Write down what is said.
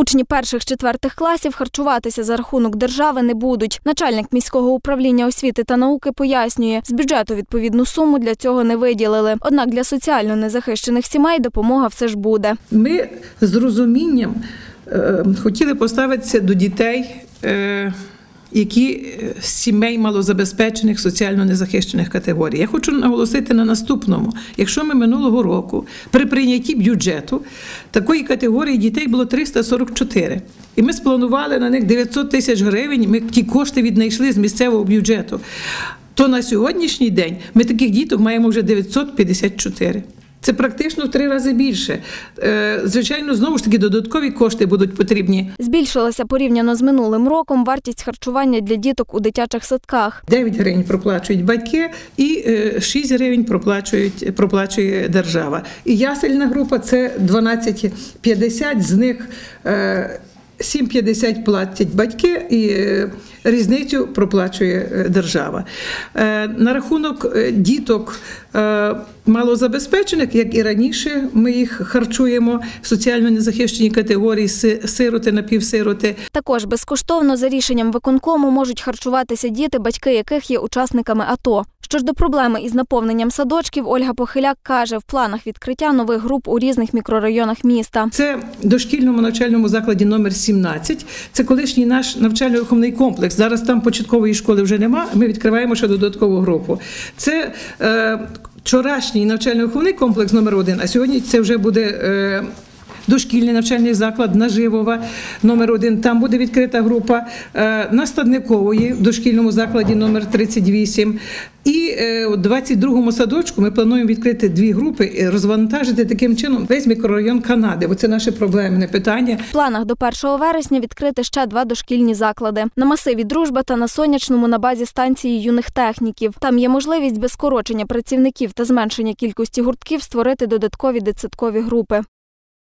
Учні перших четвертих класів харчуватися за рахунок держави не будуть. Начальник міського управління освіти та науки пояснює, з бюджету відповідну суму для цього не виділили. Однак для соціально незахищених сімей допомога все ж буде. Ми з розумінням е, хотіли поставитися до дітей, е, які е, сімей малозабезпечених, соціально незахищених категорій. Я хочу наголосити на наступному: якщо ми минулого року при прийнятті бюджету такої категорії дітей було 344. І ми спланували на них 900 тисяч гривень. Ми ті кошти віднайшли з місцевого бюджету. То на сьогоднішній день ми таких діток маємо вже 954. Це практично в три рази більше. Е, Звичайно, знову ж таки додаткові кошти будуть потрібні. Збільшилася порівняно з минулим роком вартість харчування для діток у дитячих садках. 9 гривень проплачують батьки і е, 6 гривень проплачують, проплачує держава. І ясельна група це 12,50, з них е, 7,50 платять батьки і е, різницю проплачує е, держава. Е, На рахунок діток малозабезпечених, як і раніше, ми їх харчуємо соціально незахищені категорії, си- сироти, напівсироти. Також безкоштовно за рішенням виконкому можуть харчуватися діти, батьки яких є учасниками АТО. Що ж до проблеми із наповненням садочків, Ольга Похиляк каже, в планах відкриття нових груп у різних мікрорайонах міста. Це дошкільному навчальному закладі номер 17. Це колишній наш навчально-виховний комплекс. Зараз там початкової школи вже нема. Ми відкриваємо ще додаткову групу. Це е, вчорашній навчально-виховний комплекс номер 1 а сьогодні це вже буде. Е, Дошкільний навчальний заклад Наживова номер 1 Там буде відкрита група Е, на Стадникової в дошкільному закладі номер 38 І е, у 22-му садочку ми плануємо відкрити дві групи і розвантажити таким чином весь мікрорайон Канади. Бо це наше проблемне питання. В планах до 1 вересня відкрити ще два дошкільні заклади на масиві Дружба та на сонячному на базі станції юних техніків. Там є можливість без скорочення працівників та зменшення кількості гуртків створити додаткові дитсадкові групи.